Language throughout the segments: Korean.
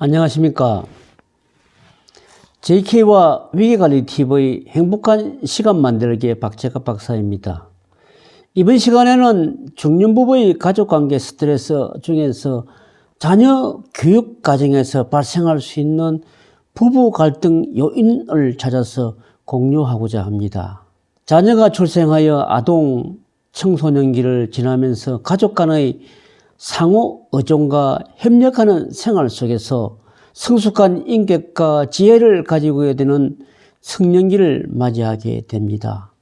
안녕하십니까. JK와 위기관리 TV 행복한 시간 만들기 박재갑 박사입니다. 이번 시간에는 중년부부의 가족관계 스트레스 중에서 자녀 교육 과정에서 발생할 수 있는 부부 갈등 요인을 찾아서 공유하고자 합니다. 자녀가 출생하여 아동 청소년기를 지나면서 가족 간의 상호 의존과 협력하는 생활 속에서 성숙한 인격과 지혜를 가지고 되는 성년기를 맞이하게 됩니다.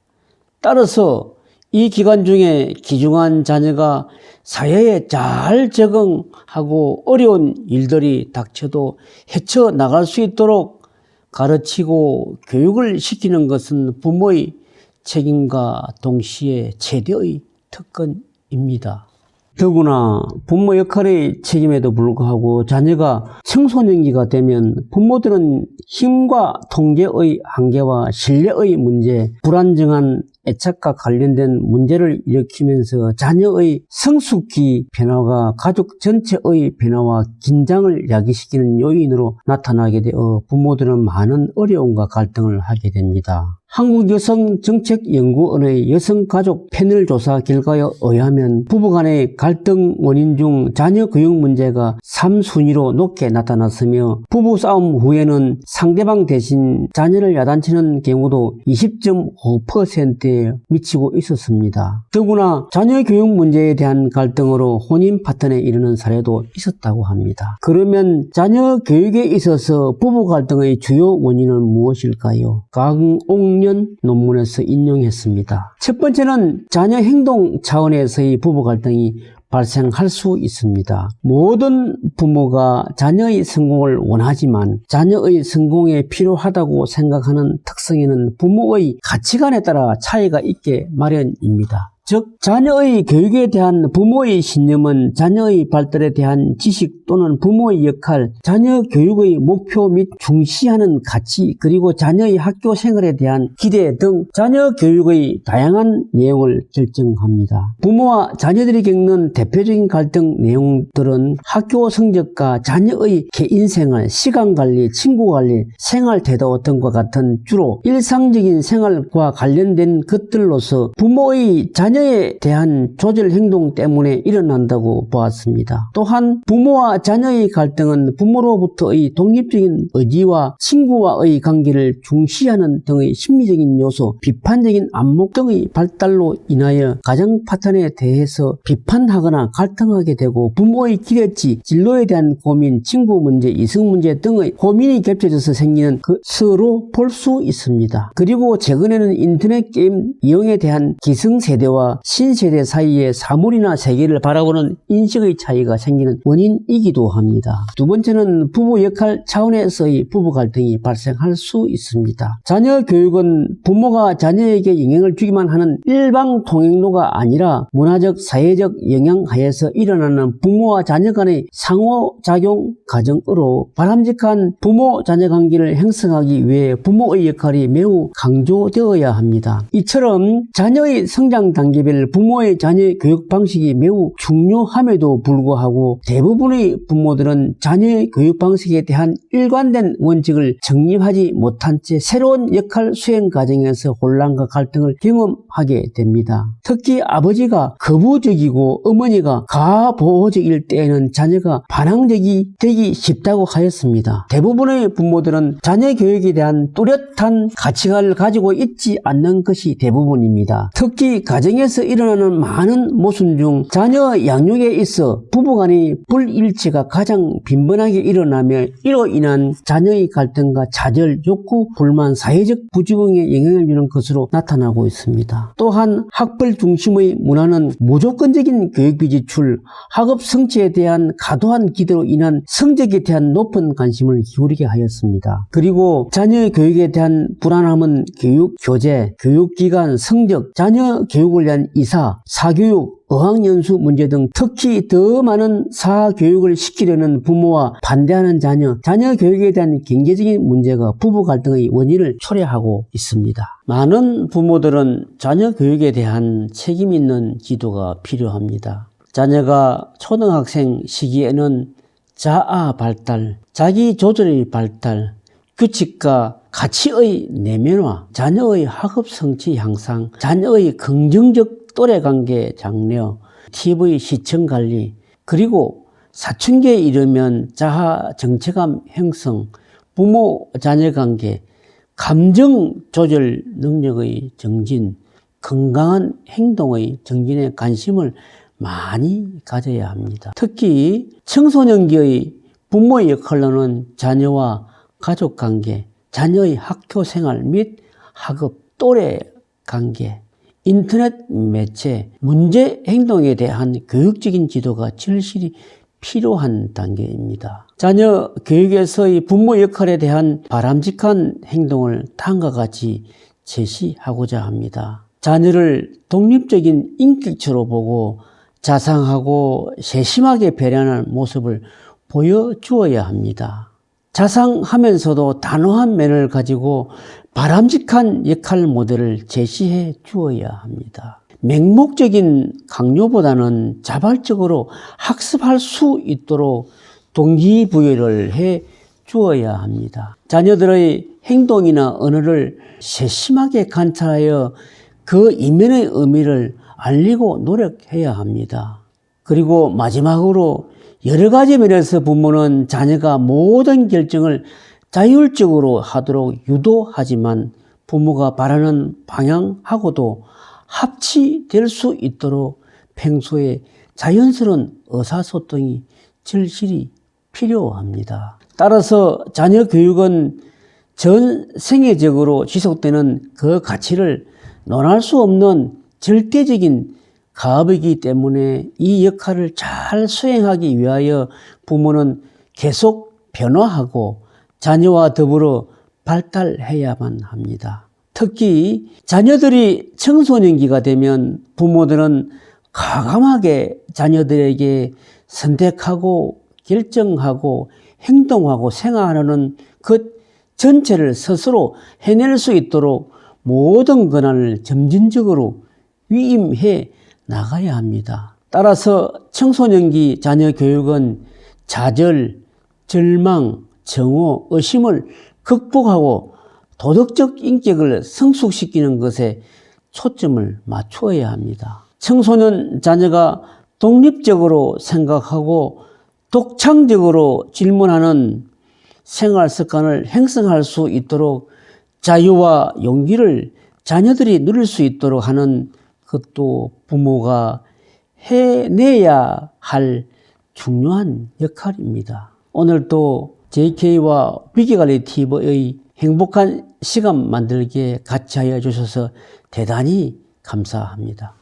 따라서 이 기간 중에 기중한 자녀가 사회에 잘 적응하고 어려운 일들이 닥쳐도 헤쳐나갈 수 있도록 가르치고 교육을 시키는 것은 부모의 책임과 동시에 최대의 특권입니다. 더구나 부모 역할의 책임에도 불구하고 자녀가 청소년기가 되면 부모들은 힘과 통제의 한계와 신뢰의 문제, 불안정한 애착과 관련된 문제를 일으키면서 자녀의 성숙기 변화가 가족 전체의 변화와 긴장을 야기시키는 요인으로 나타나게 되어 부모들은 많은 어려움과 갈등을 하게 됩니다. 한국여성정책연구원의 여성가족 패널 조사 결과에 의하면 부부간의 갈등 원인 중 자녀 교육 문제가 3순위로 높게 나타났으며 부부 싸움 후에는 상대방 대신 자녀를 야단치는 경우도 20.5%에 미치고 있었습니다. 더구나 자녀 교육 문제에 대한 갈등으로 혼인 파탄에 이르는 사례도 있었다고 합니다. 그러면 자녀 교육에 있어서 부부 갈등의 주요 원인은 무엇일까요? 강 옥년 논문에서 인용했습니다. 첫 번째는 자녀 행동 차원에서의 부부 갈등이 발생할 수 있습니다. 모든 부모가 자녀의 성공을 원하지만 자녀의 성공에 필요하다고 생각하는 특성에는 부모의 가치관에 따라 차이가 있게 마련입니다. 즉 자녀의 교육에 대한 부모의 신념은 자녀의 발달에 대한 지식 또는 부모의 역할, 자녀 교육의 목표 및 중시하는 가치, 그리고 자녀의 학교 생활에 대한 기대 등 자녀 교육의 다양한 내용을 결정합니다. 부모와 자녀들이 겪는 대표적인 갈등 내용들은 학교 성적과 자녀의 개인 생활, 시간 관리, 친구 관리, 생활 태도 등과 같은 주로 일상적인 생활과 관련된 것들로서 부모의 자녀 자녀에 대한 조절 행동 때문에 일어난다고 보았습니다. 또한 부모와 자녀의 갈등은 부모로부터의 독립적인 의지와 친구와의 관계를 중시하는 등의 심리적인 요소, 비판적인 안목 등의 발달로 인하여 가정 파탄에 대해서 비판하거나 갈등하게 되고 부모의 기대치, 진로에 대한 고민, 친구 문제, 이성 문제 등의 고민이 겹쳐져서 생기는 것으로 볼 수 있습니다. 그리고 최근에는 인터넷 게임 이용에 대한 기성세대와 신세대 사이에 사물이나 세계를 바라보는 인식의 차이가 생기는 원인이기도 합니다. 두 번째는 부부 역할 차원에서의 부부 갈등이 발생할 수 있습니다. 자녀 교육은 부모가 자녀에게 영향을 주기만 하는 일방 통행로가 아니라 문화적, 사회적 영향 하에서 일어나는 부모와 자녀 간의 상호작용 과정으로 바람직한 부모 자녀 관계를 형성하기 위해 부모의 역할이 매우 강조되어야 합니다. 이처럼 자녀의 성장 단계 별 부모의 자녀 교육 방식이 매우 중요함에도 불구하고 대부분의 부모들은 자녀의 교육 방식에 대한 일관된 원칙을 정립하지 못한 채 새로운 역할 수행 과정에서 혼란과 갈등을 경험하게 됩니다. 특히 아버지가 거부적이고 어머니가 가보호적일 때에는 자녀가 반항적이 되기 쉽다고 하였습니다. 대부분의 부모들은 자녀 교육에 대한 뚜렷한 가치관을 가지고 있지 않는 것이 대부분입니다. 특히 가정에서 일어나는 많은 모순 중 자녀 양육에 있어 부부간의 불일치가 가장 빈번하게 일어나며 이로 인한 자녀의 갈등과 좌절, 욕구, 불만, 사회적 부적응에 영향을 주는 것으로 나타나고 있습니다. 또한 학벌 중심의 문화는 무조건적인 교육비 지출, 학업 성취에 대한 과도한 기대로 인한 성적에 대한 높은 관심을 기울이게 하였습니다. 그리고 자녀의 교육에 대한 불안함은 교육, 교재, 교육기관, 성적, 자녀 교육을 위한 이사, 사교육, 어학연수 문제 등 특히 더 많은 사교육을 시키려는 부모와 반대하는 자녀, 자녀 교육에 대한 경제적인 문제가 부부 갈등의 원인을 초래하고 있습니다. 많은 부모들은 자녀 교육에 대한 책임 있는 지도가 필요합니다. 자녀가 초등학생 시기에는 자아 발달, 자기 조절의 발달, 규칙과 가치의 내면화, 자녀의 학업 성취 향상, 자녀의 긍정적 또래 관계 장려, TV 시청 관리, 그리고 사춘기에 이르면 자아 정체감 형성, 부모 자녀 관계, 감정 조절 능력의 정진, 건강한 행동의 정진에 관심을 많이 가져야 합니다. 특히 청소년기의 부모의 역할로는 자녀와 가족 관계, 자녀의 학교 생활 및 학업, 또래 관계, 인터넷 매체, 문제 행동에 대한 교육적인 지도가 절실히 필요한 단계입니다. 자녀 교육에서의 부모 역할에 대한 바람직한 행동을 다음과 같이 제시하고자 합니다. 자녀를 독립적인 인격체로 보고 자상하고 세심하게 배려하는 모습을 보여주어야 합니다. 자상하면서도 단호한 면을 가지고 바람직한 역할 모델을 제시해 주어야 합니다. 맹목적인 강요보다는 자발적으로 학습할 수 있도록 동기부여를 해 주어야 합니다. 자녀들의 행동이나 언어를 세심하게 관찰하여 그 이면의 의미를 알리고 노력해야 합니다. 그리고 마지막으로 여러 가지 면에서 부모는 자녀가 모든 결정을 자율적으로 하도록 유도하지만 부모가 바라는 방향하고도 합치될 수 있도록 평소에 자연스러운 의사소통이 절실히 필요합니다. 따라서 자녀 교육은 전 생애적으로 지속되는 그 가치를 논할 수 없는 절대적인 가업이기 때문에 이 역할을 잘 수행하기 위하여 부모는 계속 변화하고 자녀와 더불어 발달해야만 합니다. 특히 자녀들이 청소년기가 되면 부모들은 과감하게 자녀들에게 선택하고 결정하고 행동하고 생활하는 그 전체를 스스로 해낼 수 있도록 모든 권한을 점진적으로 위임해 나가야 합니다. 따라서 청소년기 자녀 교육은 좌절, 절망, 정오, 의심을 극복하고 도덕적 인격을 성숙시키는 것에 초점을 맞추어야 합니다. 청소년 자녀가 독립적으로 생각하고 독창적으로 질문하는 생활 습관을 형성할 수 있도록 자유와 용기를 자녀들이 누릴 수 있도록 하는 그것도 부모가 해내야 할 중요한 역할입니다. 오늘도 JK와 비기관리 TV의 행복한 시간 만들기에 같이 하여 주셔서 대단히 감사합니다.